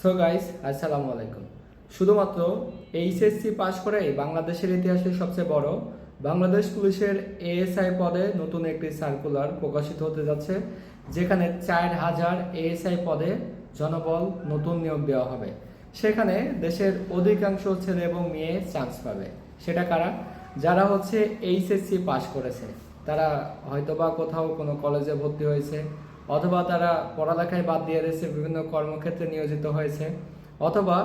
So guys আসসালামু আলাইকুম। শুধুমাত্র এইচএসসি পাশ করেই বাংলাদেশের ইতিহাসে সবচেয়ে বড়, বাংলাদেশ পুলিশের এএসআই পদে নতুন একটি সার্কুলার প্রকাশিত হতে যাচ্ছে, যেখানে চার হাজার এএসআই পদে জনবল নতুন নিয়োগ দেওয়া হবে। সেখানে দেশের অধিকাংশ ছেলে এবং মেয়ে চান্স পাবে। সেটা কারা? যারা হচ্ছে এইচএসসি পাশ করেছে। তারা হয়তোবা কোথাও কোনো কলেজে ভর্তি হয়েছে, অথবা তারা পড়ালেখায় বাদ দিয়ে রয়েছে বিভিন্ন কর্মক্ষেত্রে নিয়োজিত হয়েছে। অথবা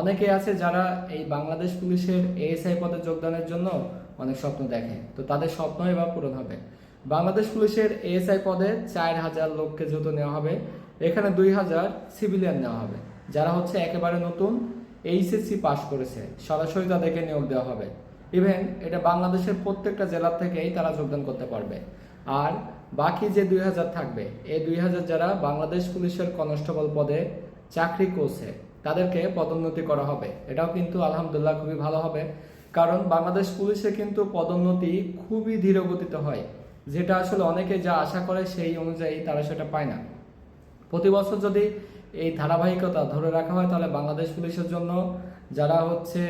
অনেকে আছে যারা এই বাংলাদেশ পুলিশের এএসআই পদে যোগদানের জন্য অনেক স্বপ্ন দেখে। তো তাদের স্বপ্নই বা পূরণ হবে। বাংলাদেশ পুলিশের এএসআই পদে চার হাজার লোককে যেহেতু নেওয়া হবে, এখানে দুই হাজার সিভিলিয়ান নেওয়া হবে, যারা হচ্ছে একেবারে নতুন এইচএসসি পাশ করেছে। সরাসরি তাদেরকে নিয়োগ দেওয়া হবে। ইভেন এটা বাংলাদেশের প্রত্যেকটা জেলার থেকেই তারা যোগদান করতে পারবে। আর বাকি যে দুই হাজার থাকবে, এই দুই হাজার যারা বাংলাদেশ পুলিশের কনস্টেবল পদে চাকরি করছে, তাদেরকে পদোন্নতি করা হবে। এটাও কিন্তু আলহামদুলিল্লাহ খুবই ভালো হবে। কারণ বাংলাদেশ পুলিশে কিন্তু পদোন্নতি খুবই ধীর গতিতে হয়। যেটা আসলে অনেকে যা আশা করে সেই অনুযায়ী তারা সেটা পায় না। প্রতি বছর যদি এই ধারাবাহিকতা ধরে রাখা হয়, তাহলে বাংলাদেশ পুলিশের জন্য যারা হচ্ছে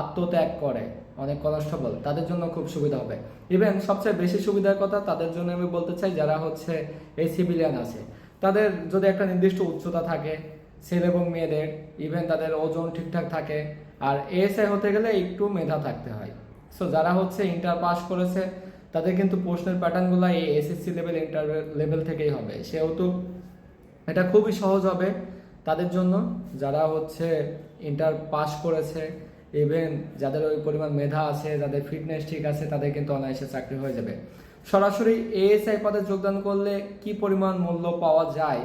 আত্মত্যাগ করে। অনেক কনস্টেবল তাদের জন্য খুব সুবিধা হবে। ইভেন সবচেয়ে বেশি সুবিধার কথা তাদের জন্য আমি বলতে চাই, যারা হচ্ছে এই সিভিলিয়ান আছে। তাদের যদি একটা নির্দিষ্ট উচ্চতা থাকে, ছেলে এবং মেয়েদের ইভেন তাদের ওজন ঠিকঠাক থাকে, আর এএসআই হতে গেলে একটু মেধা থাকতে হয়। সো যারা হচ্ছে ইন্টার পাস করেছে, তাদের কিন্তু প্রশ্নের প্যাটার্নগুলো এই এসএসসি লেভেল ইন্টার লেভেল থেকেই হবে। সেহেতু এটা খুবই সহজ হবে তাদের জন্য। যারা হচ্ছে ইন্টার পাস করেছে ইভেন যাদের ওই পরিমাণ মেধা আছে, যাদের ফিটনেস ঠিক আছে, তাদের কিন্তু অনায়াসে চাকরি হয়ে যাবে। সরাসরি এএসআই পদে যোগদান করলে কি পরিমাণ মূল্য পাওয়া যায়,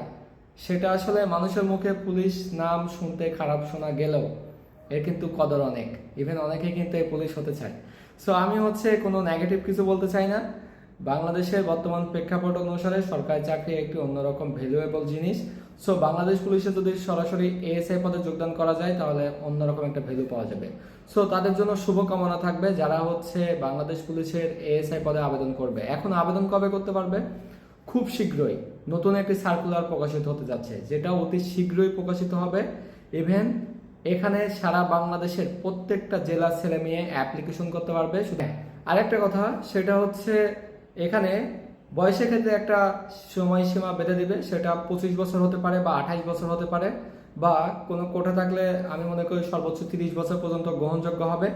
সেটা আসলে মানুষের মুখে পুলিশ নাম শুনতে খারাপ শোনা গেলেও এর কিন্তু কদর অনেক। ইভেন অনেকে কিন্তু এই পুলিশ হতে চায়। সো আমি হচ্ছে কোনো নেগেটিভ কিছু বলতে চাই না। বাংলাদেশের বর্তমান প্রেক্ষাপট অনুসারে সরকারি চাকরি একটি অন্যরকম ভ্যালুয়েবল জিনিস। সো বাংলাদেশ পুলিশে যদি সরাসরি এএসআই পদে যোগদান করা যায়, তাহলে অন্যরকম একটা ভ্যালু পাওয়া যাবে। সো তাদের জন্য শুভকামনা থাকবে যারা হচ্ছে বাংলাদেশ পুলিশের এএসআই পদে আবেদন করবে। এখন আবেদন কবে করতে পারবে? খুব শীঘ্রই। নতুন একটি সার্কুলার প্রকাশিত হতে যাচ্ছে, যেটা অতি শীঘ্রই প্রকাশিত হবে। ইভেন এখানে সারা বাংলাদেশের প্রত্যেকটা জেলার ছেলে মেয়ে অ্যাপ্লিকেশন করতে পারবে। আরেকটা কথা, সেটা হচ্ছে এখানে বয়সের ক্ষেত্রে একটা সময়সীমা বেঁধে দিবে, সেটা পঁচিশ বছর হতে পারে বা আঠাইশ বছর হতে পারে, বা কোনো কোটা থাকলে আমি মনে করি সর্বোচ্চ তিরিশ বছর পর্যন্ত গ্রহণযোগ্য হবে।